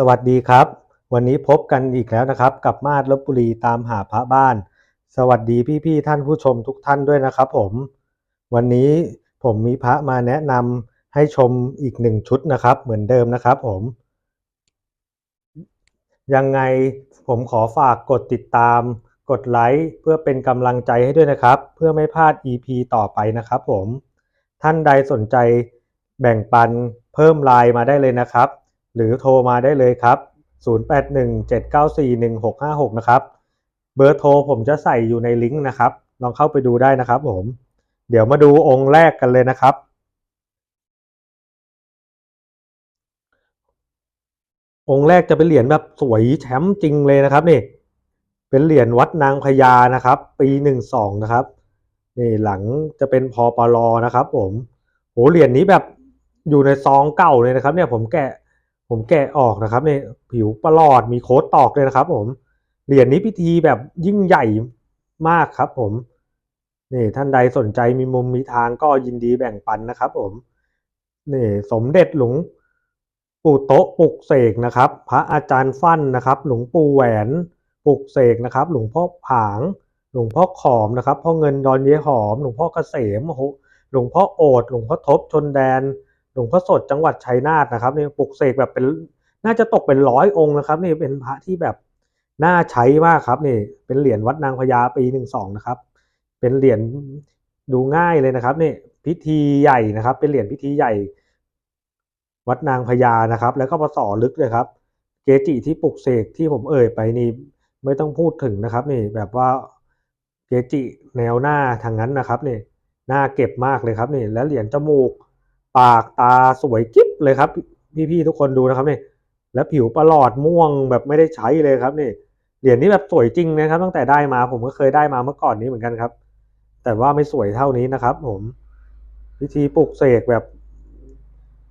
สวัสดีครับ วันนี้พบกันอีกแล้วนะครับ กับมาดลบบุรีตามหาพระบ้าน สวัสดีพี่ๆท่านผู้ชมทุกท่านด้วยนะครับผม วันนี้ผมมีพระมาแนะนำให้ชมอีกหนึ่งชุดนะครับ เหมือนเดิมนะครับผม ยังไงผมขอฝากกดติดตาม กดไลค์เพื่อเป็นกำลังใจให้ด้วยนะครับ เพื่อไม่พลาด EP ต่อไปนะครับผม ท่านใดสนใจแบ่งปันเพิ่มไลน์มาได้เลยนะครับ หรือโทรมาได้เลยครับ 0817941656 นะครับ เบอร์โทรผมจะใส่อยู่ในลิงก์นะครับ ลองเข้าไปดูได้นะครับผม เดี๋ยวมาดูองค์แรกกันเลยนะครับ องค์แรกจะเป็นเหรียญแบบสวยแชมป์จริงเลยนะครับนี่ เป็นเหรียญวัดนางพญานะครับ ปีหนึ่งสองนะครับ นี่หลังจะเป็นพอปลอนะครับ ผมโหเหรียญนี้แบบอยู่ในซองเก่าเลยนะครับ เนี่ยผมแกะ ผมแกะออกนะครับเนี่ยผิวประหลอดมีโค้ดตอกเลยนะครับ ผมเหรียญนี้พิธีแบบยิ่งใหญ่มากครับ ผมนี่ท่านใดสนใจมีมุมมีทางก็ยินดีแบ่งปันนะครับ ผมนี่สมเด็จหลวงปู่โต๊ะปุกเสกนะครับ พระอาจารย์ฟั่นนะครับ หลวงปู่แหวนปุกเสกนะครับ หลวงพ่อผาง หลวงพ่อขอมนะครับพ่อเงินดอนเยหอม หลวงพ่อเกษมหหลวงพ่อโอด หลวงพ่อทบชนแดน หลวงพ่อสดจังหวัดชัยนาทนะครับนี่ปลุกเสกแบบเป็นน่าจะตกเป็นร้อยองค์นะครับนี่เป็นพระที่แบบน่าใช้มากครับนี่เป็นเหรียญวัดนางพญาปีหนึ่งสองนะครับ เป็นเหรียญดูง่ายเลยนะครับนี่พิธีใหญ่นะครับ เป็นเหรียญพิธีใหญ่ วัดนางพญานะครับ แล้วก็ปศลึกเลยครับ เกจิที่ปลุกเสกที่ผมเอ่ยไปนี่ไม่ต้องพูดถึงนะครับนี่แบบว่าเกจิแนวหน้าทางนั้นนะครับนี่น่าเก็บมากเลยครับนี่แล้วเหรียญจมูก ปากตาสวยกิ๊บเลยครับ พี่ๆทุกคนดูนะครับนี่แล้วผิวประหลอดม่วงแบบไม่ได้ใช้เลยครับนี่เหรียญนี้แบบสวยจริงนะครับ ตั้งแต่ได้มาผมก็เคยได้มาเมื่อก่อนนี้เหมือนกันครับ แต่ว่าไม่สวยเท่านี้นะครับ ผมพิธีปลุกเสกแบบ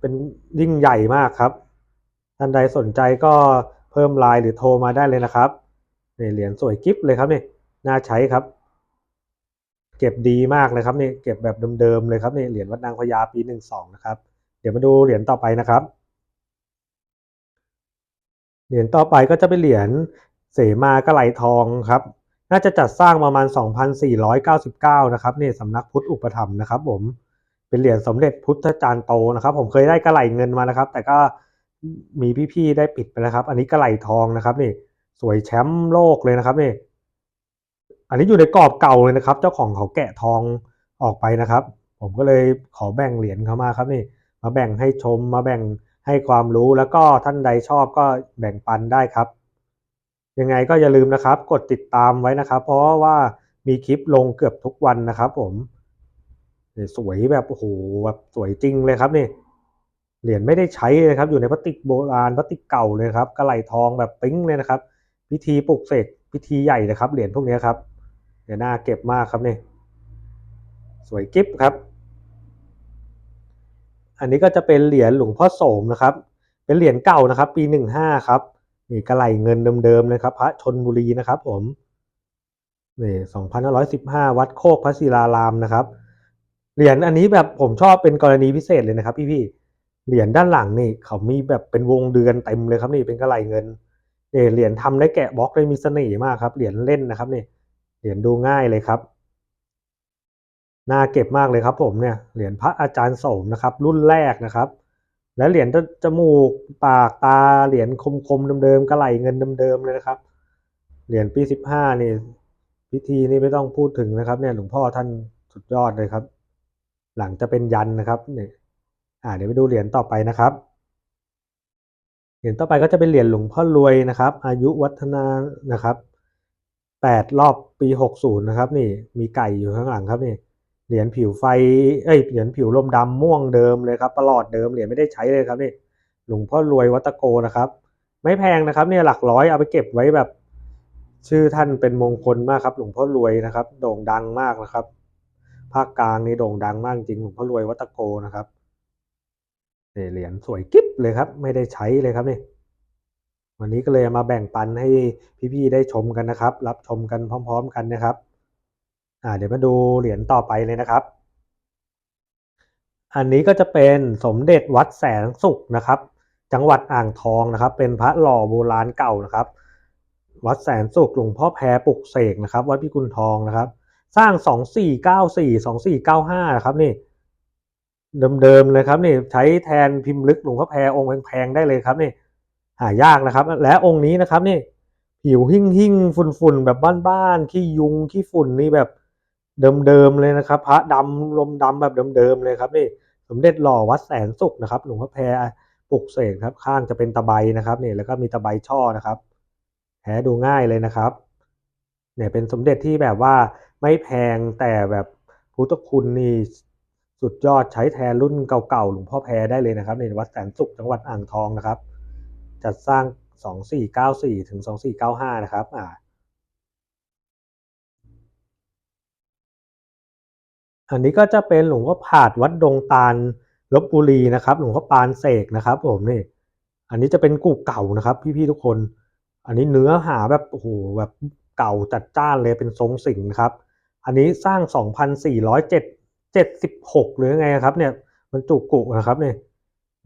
เป็นยิ่งใหญ่มากครับ ท่านใดสนใจก็เพิ่มไลน์หรือโทรมาได้เลยนะครับนี่เหรียญสวยกิ๊บเลยครับนี่น่าใช้ครับ เก็บดีมากเลยครับนี่เก็บแบบเดิมๆเลยครับนี่เหรียญวัดนางพญาปีหนึ่งสองนะครับ เดี๋ยวมาดูเหรียญต่อไปนะครับ เหรียญต่อไปก็จะเป็นเหรียญเสมากระไหลทองครับ น่าจะจัดสร้างประมาณ 2,499 นะครับนี่สำนักพุทธอุปถัมภ์นะครับ ผมเป็นเหรียญสมเด็จพุทธจารย์โตนะครับ ผมเคยได้กระไหลเงินมานะครับ แต่ก็มีพี่ๆได้ปิดไปแล้วครับ อันนี้กระไหลทองนะครับนี่สวยแชมป์โลกเลยนะครับนี่ อันนี้อยู่ในกรอบเก่าเลยนะครับ เจ้าของเขาแกะทองออกไปนะครับ ผมก็เลยขอแบ่งเหรียญเขามาครับนี่ มาแบ่งให้ชมมาแบ่งให้ความรู้แล้วก็ท่านใดชอบก็แบ่งปันได้ครับ ยังไงก็อย่าลืมนะครับ กดติดตามไว้นะครับ เพราะว่ามีคลิปลงเกือบทุกวันนะครับ ผมสวยแบบโอ้โหแบบสวยจริงเลยครับนี่เหรียญไม่ได้ใช้เลยครับ อยู่ในพลาสติกโบราณพลาสติกเก่าเลยครับกระไหลทองแบบปิ้งเลยนะครับ พิธีปลุกเสกพิธีใหญ่นะครับ เหรียญพวกนี้ครับ เดี๋ยวน่าเก็บมากครับนี่สวยกิ๊บครับ อันนี้ก็จะเป็นเหรียญหลวงพ่อโสมนะครับ เป็นเหรียญเก่านะครับ ปีหนึ่งห้าครับนี่กระไหลเงินเดิมๆเลยครับ พระชนบุรีนะครับ ผมนี่สองพันห้าร้อยสิบห้าวัดโคกพระศิลารามนะครับ เหรียญอันนี้แบบผมชอบเป็นกรณีพิเศษเลยนะครับ พี่ๆเหรียญด้านหลังนี่เขามีแบบเป็นวงเดือนเต็มเลยครับนี่เป็นกระไหลเงินนี่เหรียญทำได้แกะบล็อกได้มีเสน่ห์มากครับเหรียญเล่นนะครับนี่ เหรียญดูง่ายเลยครับ น่าเก็บมากเลยครับ ผมเนี่ย เหรียญพระอาจารย์โสมนะครับ รุ่นแรกนะครับ และเหรียญจมูกปากตาเหรียญคมๆเดิมๆกระไหลเงินเดิมๆเลยนะครับ เหรียญปีสิบห้านี่พิธีนี่ไม่ต้องพูดถึงนะครับ เนี่ยหลวงพ่อท่านสุดยอดเลยครับ หลังจะเป็นยันนะครับเนี่ยอ่าเดี๋ยวไปดูเหรียญต่อไปนะครับเหรียญต่อไปก็จะเป็นเหรียญหลวงพ่อรวยนะครับ อายุวัฒนานะครับ แปดรอบปีหกศูนะครับ นี่มีไก่อยู่ข้างหลังครับนี่เหรียญผิวไฟเอ้ยเหรียญผิวลมดำม่วงเดิมเลยครับประหลอดเดิมเหรียญไม่ได้ใช้เลยครับนี่หลวงพ่อรวยวัตโกนะครับ ไม่แพงนะครับเนี่ยหลักร้อยเอาไปเก็บไว้แบบ ชื่อท่านเป็นมงคลมากครับ หลวงพ่อรวยนะครับ โด่งดังมากนะครับ ภาคกลางนี่โด่งดังมากจริงหลวงพ่อรวยวัตโกนะครับเหรียญสวยกิ๊บเลยครับ ไม่ได้ใช้เลยครับนี่ วันนี้ก็เลยมาแบ่งปันให้พี่ๆได้ชมกันนะครับ รับชมกันพร้อม ๆ กันนะครับอ่าเดี๋ยวมาดูเหรียญต่อไปเลยนะครับ อันนี้ก็จะเป็นสมเด็จวัดแสงสุขนะครับ จังหวัดอ่างทองนะครับ เป็นพระหล่อโบราณเก่านะครับ วัดแสนสุขหลวงพ่อแพรปลุกเสกนะครับ วัดพิกุลทองนะครับ สร้าง 2494 2495นะครับนี่เดิมๆเลยครับนี่ใช้แทนพิมพ์ลึกหลวงพ่อแพรองค์แพงๆได้เลยครับนี่ หายากนะครับ และองค์นี้นะครับนี่ผิวหิ่งหิ่งฝุ่นฝุ่นแบบบ้านๆขี้ยุงขี้ฝุ่นนี่แบบเดิมๆเลยนะครับ พระดำลมดำแบบเดิมๆเลยครับนี่สมเด็จหล่อวัดแสนสุขนะครับหลวงพ่อแพรปลุกเสกครับข้างจะเป็นตะไบนะครับนี่แล้วก็มีตะไบช่อนะครับแท้ดูง่ายเลยนะครับเนี่ยเป็นสมเด็จที่แบบว่าไม่แพงแต่แบบพุทธคุณนี่สุดยอดใช้แทนรุ่นเก่าๆหลวงพ่อแพรได้เลยนะครับในวัดแสนสุขจังหวัดอ่างทองนะครับ จัดสร้าง 2494 ถึง 2495 นะครับอ่าอันนี้ก็จะเป็นหลวงพ่อผาดวัดดงตาลลบบุรีนะครับ หลวงพ่อปานเสกนะครับ ผมนี่ อันนี้จะเป็นกูเก่านะครับ พี่ๆทุกคน อันนี้เนื้อหาแบบโอ้โหแบบเก่าจัดจ้านเลยเป็นทรงสิงห์นะครับ อันนี้สร้าง 2,476 หรือไงครับเนี่ยมันจุกุนะครับเนี่ย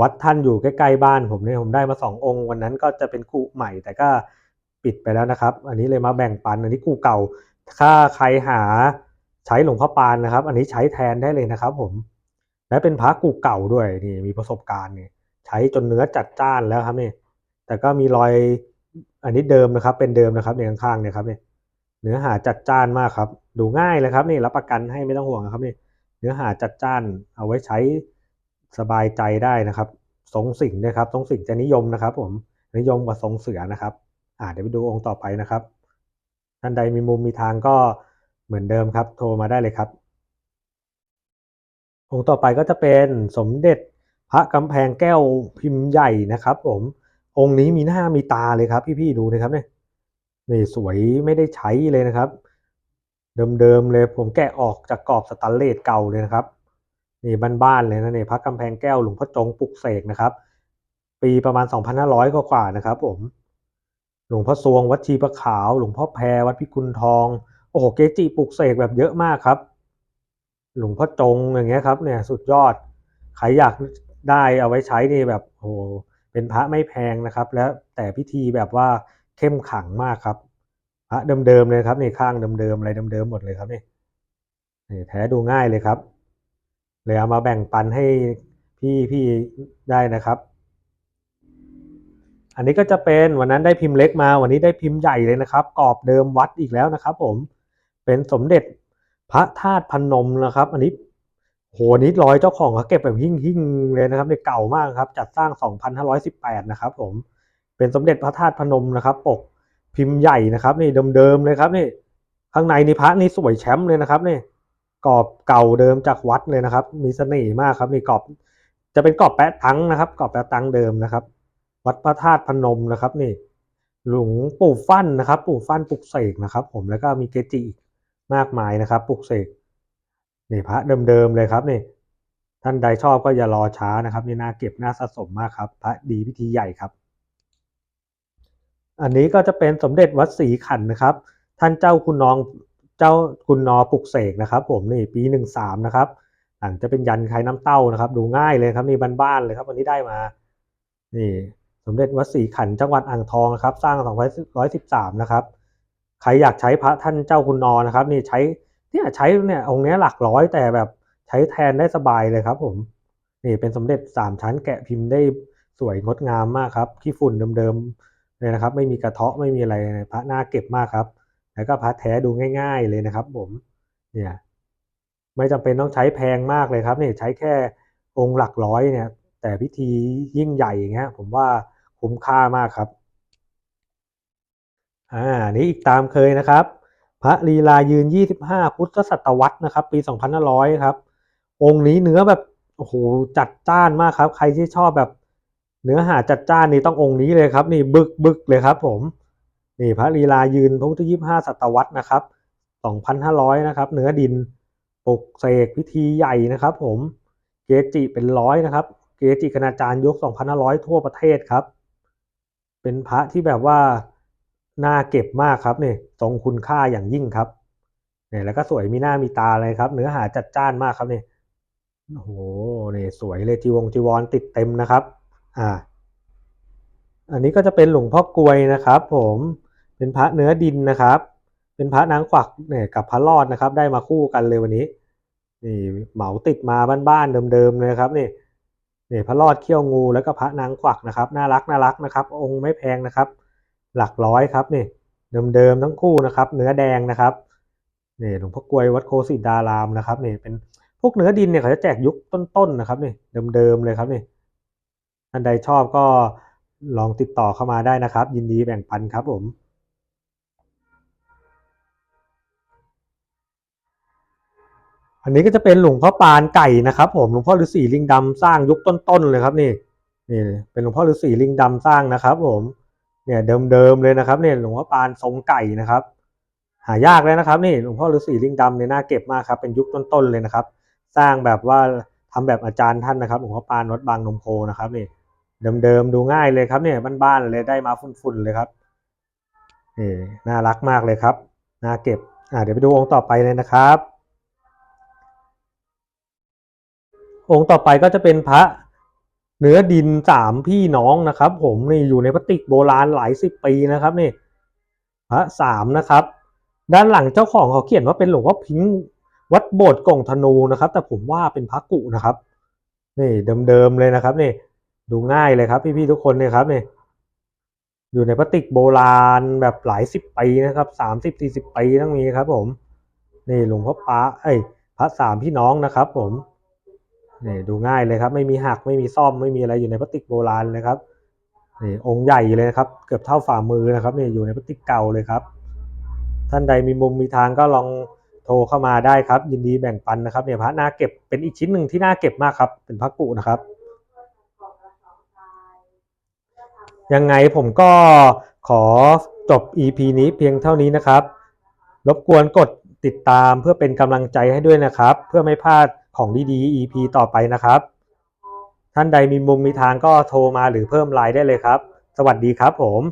วัดท่านอยู่ใกล้ๆบ้านผมเนี่ยผมได้มาสององค์วันนั้นก็จะเป็นกุใหม่ แต่ก็ปิดไปแล้วนะครับ อันนี้เลยมาแบ่งปันอันนี้กูเก่า ถ้าใครหาใช้หลวงพ่อปานนะครับ อันนี้ใช้แทนได้เลยนะครับ ผม และเป็นพระกูเก่าด้วยนี่มีประสบการณ์เนี่ยใช้จนเนื้อจัดจ้านแล้วครับนี่แต่ก็มีรอยอันนี้เดิมนะครับ เป็นเดิมนะครับในข้างๆเนี่ยครับเนี่ยเนื้อหาจัดจ้านมากครับ ดูง่ายเลยครับนี่รับประกันให้ไม่ต้องห่วงครับนี่เนื้อหาจัดจ้านเอาไว้ใช้ สบายใจได้นะครับทรงสิงห์นะครับทรงสิงห์จะนิยมนะครับ ผมนิยมกว่าทรงเสือนะครับ อ่าเดี๋ยวไปดูองค์ต่อไปนะครับ ท่านใดมีมุมมีทางก็เหมือนเดิมครับ โทรมาได้เลยครับ องค์ต่อไปก็จะเป็นสมเด็จพระกำแพงแก้วพิมพ์ใหญ่นะครับ ผม องค์นี้มีหน้ามีตาเลยครับ พี่ๆดูนะครับเนี่ยนี่สวยไม่ได้ใช้เลยนะครับ เดิมๆเลยผมแกะออกจากกรอบสแตนเลสเก่าเลยนะครับ นี่บ้านๆเลยนะเนี่ยพระกำแพงแก้วหลวงพ่อจงปลุกเสกนะครับ ปีประมาณ 2,500 กว่าๆนะครับผมหลวงพ่อซวง วัดชีประขาว หลวงพ่อแพรวัดพิกุลทองโอ้โหเกจิปลุกเสกแบบเยอะมากครับ หลวงพ่อจงอย่างเงี้ยครับเนี่ยสุดยอดใครอยากได้เอาไว้ใช้นี่แบบโอ้เป็นพระไม่แพงนะครับ แล้วแต่พิธีแบบว่าเข้มขังมากครับพระเดิมๆเลยครับนี่ข้างเดิมๆอะไรเดิมๆหมดเลยครับนี่นี่แท้ดูง่ายเลยครับ เลยเอามาแบ่งปันให้พี่พี่ได้นะครับ อันนี้ก็จะเป็นวันนั้นได้พิมพ์เล็กมา วันนี้ได้พิมพ์ใหญ่เลยนะครับกรอบเดิมวัดอีกแล้วนะครับ ผมเป็นสมเด็จพระธาตุพนมนะครับ อันนี้โหนี้ร้อยเจ้าของเขาเก็บแบบหิ่งหิ่งเลยนะครับเนี่ยเก่ามากครับ จัดสร้าง 2518 นะครับ ผมเป็นสมเด็จพระธาตุพนมนะครับปกพิมพ์ใหญ่นะครับ นี่เดิมๆเลยครับนี่ข้างในนี่พระนี่สวยแชมป์เลยนะครับนี่ กรอบเก่าเดิมจากวัดเลยนะครับ มีเสน่ห์มากครับนี่กรอบ จะเป็นกรอบแปะตังนะครับกรอบแปะตังเดิมนะครับ วัดพระธาตุพนมนะครับนี่ หลวงปู่ฟั่นนะครับ ปู่ฟั่นปลุกเสกนะครับ ผมแล้วก็มีเกจิมากมายนะครับปลุกเสกนี่พระเดิมๆเลยครับนี่ท่านใดชอบก็อย่ารอช้านะครับนี่น่าเก็บน่าสะสมมากครับ พระดีพิธีใหญ่ครับ อันนี้ก็จะเป็นสมเด็จวัดศรีขันนะครับ ท่านเจ้าคุณนอง เจ้าคุณนอปลุกเสกนะครับ ผมนี่ปีหนึ่งสามนะครับ หลังจะเป็นยันไข่น้ำเต้านะครับ ดูง่ายเลยครับนี่บ้านๆเลยครับวันนี้ได้มา นี่สมเด็จวัดศรีขันจังหวัดอ่างทองนะครับ สร้าง 213 นะครับ ใครอยากใช้พระท่านเจ้าคุณนอนะครับ นี่ใช้เนี่ยใช้เนี่ยองค์นี้หลักร้อยแต่แบบใช้แทนได้สบายเลยครับผมนี่เป็นสมเด็จสามชั้นแกะพิมพ์ได้สวยงดงามมากครับขี้ฝุ่นเดิมๆเลยนะครับ ไม่มีกระเทาะไม่มีอะไรพระหน้าเก็บมากครับ แล้วก็พระแท้ดูง่ายๆเลยนะครับผมเนี่ยไม่จำเป็นต้องใช้แพงมากเลยครับเนี่ยใช้แค่องค์หลักร้อยเนี่ย แต่พิธียิ่งใหญ่อย่างเงี้ยผมว่าคุ้มค่ามากครับอ่านี้อีกตามเคยนะครับ พระลีลายืน 25 พุทธศตวรรษนะครับ ปี 2500 ครับ องค์นี้เนื้อแบบโอ้โหจัดจ้านมากครับ ใครที่ชอบแบบเนื้อหาจัดจ้านนี่ต้ององค์นี้เลยครับ นี่บึกบึกเลยครับผม นี่พระลีลายืนพระพุทธ25ศตวรรษนะครับ2,500นะครับ เนื้อดินปกเสกพิธีใหญ่นะครับ ผมเกจิเป็นร้อยนะครับ เกจิคณาจารย์ยก2,500ทั่วประเทศครับ เป็นพระที่แบบว่าน่าเก็บมากครับเนี่ยทรงคุณค่าอย่างยิ่งครับเนี่ยแล้วก็สวยมีหน้ามีตาเลยครับ เนื้อหาจัดจ้านมากครับเนี่ยโอ้โหเนี่ยสวยเลยจีวงจีวรติดเต็มนะครับ อ่า อันนี้ก็จะเป็นหลวงพ่อกลวยนะครับ ผม เป็นพระเนื้อดินนะครับ เป็นพระนางกวักเนี่ยกับพระรอดนะครับ ได้มาคู่กันเลยวันนี้ นี่เหมาติดมาบ้านๆเดิมๆเลยนะครับนี่นี่พระรอดเขี้ยวงูแล้วก็พระนางกวักนะครับน่ารักน่ารักนะครับ องค์ไม่แพงนะครับ หลักร้อยครับนี่เดิมๆทั้งคู่นะครับ เนื้อแดงนะครับนี่หลวงพ่อกลวยวัดโคสิดารามนะครับนี่เป็นพวกเนื้อดินเนี่ยเขาจะแจกยุคต้นๆนะครับนี่เดิมๆเลยครับนี่ท่านใดชอบก็ลองติดต่อเข้ามาได้นะครับ ยินดีแบ่งปันครับผม อันนี้ก็จะเป็นหลวงพ่อปานไก่นะครับ ผมหลวงพ่อฤาษีลิงดำสร้างยุคต้นๆเลยครับนี่นี่เป็นหลวงพ่อฤาษีลิงดำสร้างนะครับ ผมเนี่ยเดิมๆเลยนะครับเนี่ยหลวงพ่อปานทรงไก่นะครับ หายากเลยนะครับนี่หลวงพ่อฤาษีลิงดำเนี่ยน่าเก็บมากครับเป็นยุคต้นๆเลยนะครับ สร้างแบบว่าทำแบบอาจารย์ท่านนะครับหลวงพ่อปานวัดบางนมโคนะครับนี่เดิมๆดูง่ายเลยครับเนี่ยบ้านๆเลยได้มาฝุ่นๆเลยครับนี่น่ารักมากเลยครับน่าเก็บอ่าเดี๋ยวไปดูองค์ต่อไปเลยนะครับ องค์ต่อไปก็จะเป็นพระเนื้อดินสามพี่น้องนะครับ ผมนี่อยู่ในพลาสติกโบราณหลายสิบปีนะครับนี่พระสามนะครับ ด้านหลังเจ้าของเขาเขียนว่าเป็นหลวงพ่อพิงวัดโบสถ์กองธนูนะครับ แต่ผมว่าเป็นพระกุนะครับ นี่เดิมๆเลยนะครับนี่ดูง่ายเลยครับ พี่ๆทุกคนเนี่ยครับนี่อยู่ในพลาสติกโบราณแบบหลายสิบปีนะครับสามสิบสี่สิบปีต้องมีครับ ผม นี่หลวงพ่อป้าเอ้ยพระสามพี่น้องนะครับ ผม นี่ดูง่ายเลยครับ ไม่มีหักไม่มีซ่อมไม่มีอะไรอยู่ในพลาสติกโบราณเลยครับนี่องค์ใหญ่เลยนะครับ เกือบเท่าฝ่ามือนะครับนี่อยู่ในพลาสติกเก่าเลยครับ ท่านใดมีมุมมีทางก็ลองโทรเข้ามาได้ครับ ยินดีแบ่งปันนะครับเนี่ยพระน่าเก็บเป็นอีกชิ้นหนึ่งที่น่าเก็บมากครับ เป็นพระกุนะครับ ยังไงผมก็ขอจบ EP นี้เพียงเท่านี้นะครับ รบกวนกดติดตามเพื่อเป็นกำลังใจให้ด้วยนะครับ เพื่อไม่พลาด ของดี ๆ EP ต่อไปนะครับ ท่านใดมีมุมมีทางก็โทรมาหรือเพิ่มไลน์ได้เลยครับ สวัสดีครับผม